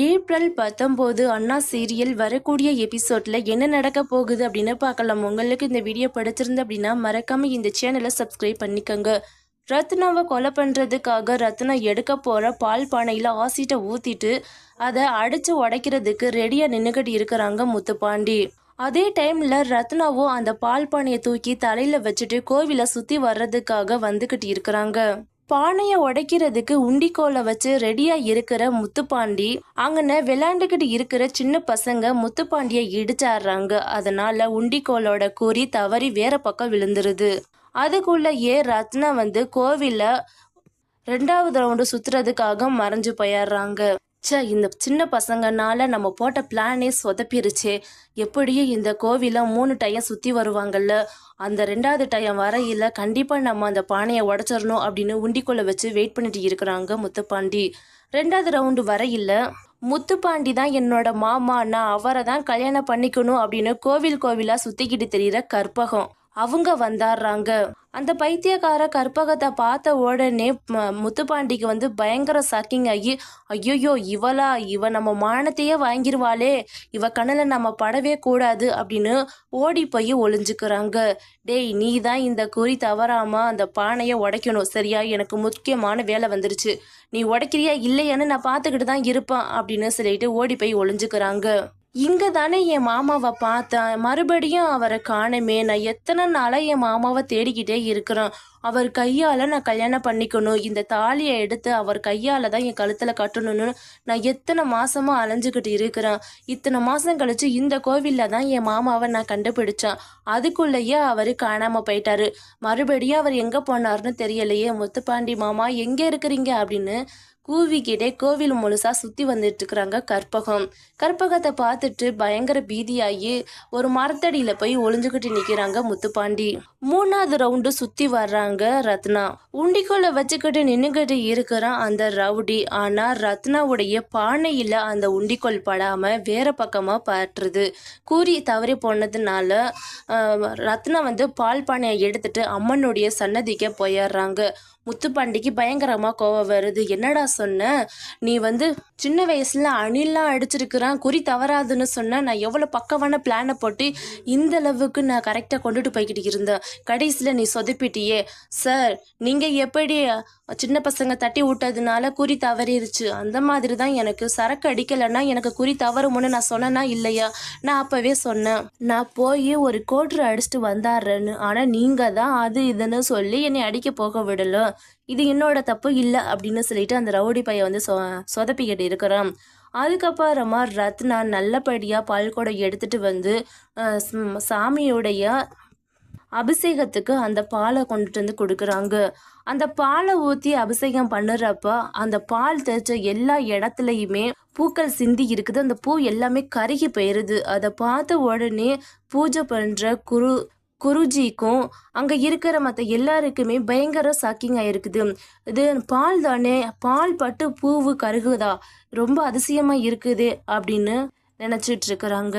April பத்தொம்போது அண்ணா serial வரக்கூடிய எபிசோட்ல என்ன நடக்க போகுது அப்படின்னு பார்க்கலாம். உங்களுக்கு இந்த வீடியோ பிடிச்சிருந்து அப்படின்னா மறக்காம இந்த சேனலை சப்ஸ்கிரைப் பண்ணிக்கோங்க. ரத்னாவை கொலை பண்ணுறதுக்காக ரத்னா எடுக்க போகிற பால் பானையில் ஆசிட்டை ஊற்றிட்டு அதை அடித்து உடைக்கிறதுக்கு ரெடியாக நின்றுக்கிட்டு இருக்கிறாங்க முத்துப்பாண்டி. அதே டைமில் ரத்னாவும் அந்த பால் பானையை தூக்கி தலையில் வச்சுட்டு கோவிலை சுற்றி வர்றதுக்காக வந்துக்கிட்டு இருக்கிறாங்க. பானையை உடைக்கிறதுக்கு உண்டிக்கோலை வச்சு ரெடியா இருக்கிற முத்துப்பாண்டி அங்கன விளையாண்டுக்கிட்டு இருக்கிற சின்ன பசங்க முத்துப்பாண்டியை இடிச்சாடுறாங்க. அதனால உண்டிக்கோலோட குறி தவறி வேற பக்கம் விழுந்துருது. அதுக்குள்ள ஏ ரத்னா வந்து கோவில ரெண்டாவது ரவுண்டு சுத்துறதுக்காக மறைஞ்சு போயிடுறாங்க. ச்சே இந்த சின்ன பசங்கனால நம்ம போட்ட பிளானே சொதப்பிருச்சே. எப்படியும் இந்த கோவிலை மூணு டயம் சுற்றி வருவாங்கல்ல. அந்த ரெண்டாவது டயம் வரையில் கண்டிப்பாக நம்ம அந்த பானையை உடச்சிடணும் அப்படின்னு உண்டிக்குள்ள வச்சு வெயிட் பண்ணிட்டு இருக்கிறாங்க முத்துப்பாண்டி. ரெண்டாவது ரவுண்டு வரையில் முத்துப்பாண்டி தான் என்னோட மாமா நான் அவரை தான் கல்யாணம் பண்ணிக்கணும் அப்படின்னு கோவில் கோவிலாக சுற்றிக்கிட்டு தெரிகிற கற்பகம். அவங்க வந்தாடுறாங்க அந்த பைத்தியக்கார கற்பகத்தை பார்த்த உடனே ம- முத்துப்பாண்டிக்கு வந்து பயங்கர ஷாக்கிங் ஆகி ஐயோயோ இவளா? இவ நம்ம மானத்தையே வாங்கிருவாளே. இவ கண்ணில் நம்ம படவே கூடாது அப்படின்னு ஓடி போய் ஒளிஞ்சுக்கிறாங்க. டேய் நீ தான் இந்த குறி தவறாம அந்த பானையை உடைக்கணும். சரியா? எனக்கு முக்கியமான வேலை வந்துருச்சு. நீ உடைக்கிறியா? இல்லையான்னு நான் பார்த்துக்கிட்டு தான் இருப்பேன் அப்படின்னு சொல்லிட்டு ஓடி போய் ஒளிஞ்சுக்கிறாங்க. இங்க தானே என் மாமாவை பார்த்தேன். மறுபடியும் அவரை காணுமே. நான் எத்தனை நாளா என் மாமாவை தேடிக்கிட்டே இருக்கிறேன். அவர் கையால் நான் கல்யாணம் பண்ணிக்கணும். இந்த தாலியை எடுத்து அவர் கையால் தான் என் கழுத்தில் கட்டணும்னு நான் எத்தனை மாதமாக அலைஞ்சிக்கிட்டு இருக்கிறேன். இத்தனை மாதம் கழித்து இந்த கோவில்ல தான் என் மாமாவை நான் கண்டுபிடிச்சேன். அதுக்குள்ளேயே அவர் காணாமல் போயிட்டாரு. மறுபடியும் அவர் எங்கே போனாருன்னு தெரியலையே. முத்துப்பாண்டி மாமா எங்கே இருக்கிறீங்க? அப்படின்னு கூவிக்கிட்டே கோவில் முழுசாக சுற்றி வந்துட்டு இருக்கிறாங்க கற்பகம். கற்பகத்தை பார்த்துட்டு பயங்கர பீதியாகி ஒரு மரத்தடியில் போய் ஒளிஞ்சுக்கிட்டு நிற்கிறாங்க முத்துப்பாண்டி. மூணாவது ரவுண்டு சுற்றி வர்றாங்க. ரத்னா. உண்டிக்கோலை வச்சுக்கிட்டு நின்னுக்கிட்டு இருக்கிறான் அந்த ரவுடி ஆனா ரத்னாவுடைய பானையில அந்த உண்டிக்கோல் படாம வேற பக்கமா பற்றுது கூறி தவறி போனதுனால ரத்னா வந்து பால் பானையை எடுத்துட்டு அம்மனுடைய சன்னதிக்க போயிடுறாங்க. முத்துப்பாண்டிக்கு பயங்கரமா கோவம் வருது. என்னடா சொன்ன? நீ வந்து சின்ன வயசுல அணிலாம் அடிச்சிருக்கிறான் குறி தவறாதுன்னு சொன்ன. நான் எவ்வளவு பக்கமான பிளானை போட்டு இந்த அளவுக்கு நான் கரெக்டா கொண்டுட்டு போய்கிட்டு இருந்தேன். கடைசியில நீ சொதப்பிட்டியே. சார் நீங்கள் எப்படி சின்ன பசங்க தட்டி விட்டதுனால குறி தவறிடுச்சு அந்த மாதிரி தான் எனக்கு. சரக்கு அடிக்கலைன்னா எனக்கு குறி தவறுமுன்னு நான் சொன்னேனா இல்லையா? நான் அப்போவே சொன்னேன். நான் போய் ஒரு கோட்ரு அடிச்சுட்டு வந்தாடுறேன்னு ஆனால் நீங்கள் தான் அது இதுன்னு சொல்லி என்னை அடிக்க போக விடல. இது என்னோட தப்பு இல்லை அப்படின்னு சொல்லிட்டு அந்த ரவுடி பையன் வந்து சொ சொதப்பிக்கிட்டு இருக்கிறான். அதுக்கப்புறமா ரத்னா நல்லபடியாக பால்குடம் எடுத்துட்டு வந்து சாமியுடைய அபிஷேகத்துக்கு அந்த பாலை கொண்டுட்டு வந்து கொடுக்குறாங்க. அந்த பாலை ஊற்றி அபிஷேகம் பண்ணுறப்ப அந்த பால் தேய்ச்ச எல்லா இடத்துலையுமே பூக்கள் சிந்தி இருக்குது. அந்த பூ எல்லாமே கருகி போயிடுது அதை பார்த்த உடனே பூஜை பண்ணுற குரு குருஜிக்கும் அங்கே இருக்கிற மற்ற எல்லாருக்குமே பயங்கர ஷாக்கிங் ஆயிருக்குது இது பால் தானே பால் பட்டு பூவு கருகுதா ரொம்ப அதிசயமாக இருக்குது அப்படின்னு நினச்சிட்டு இருக்கிறாங்க.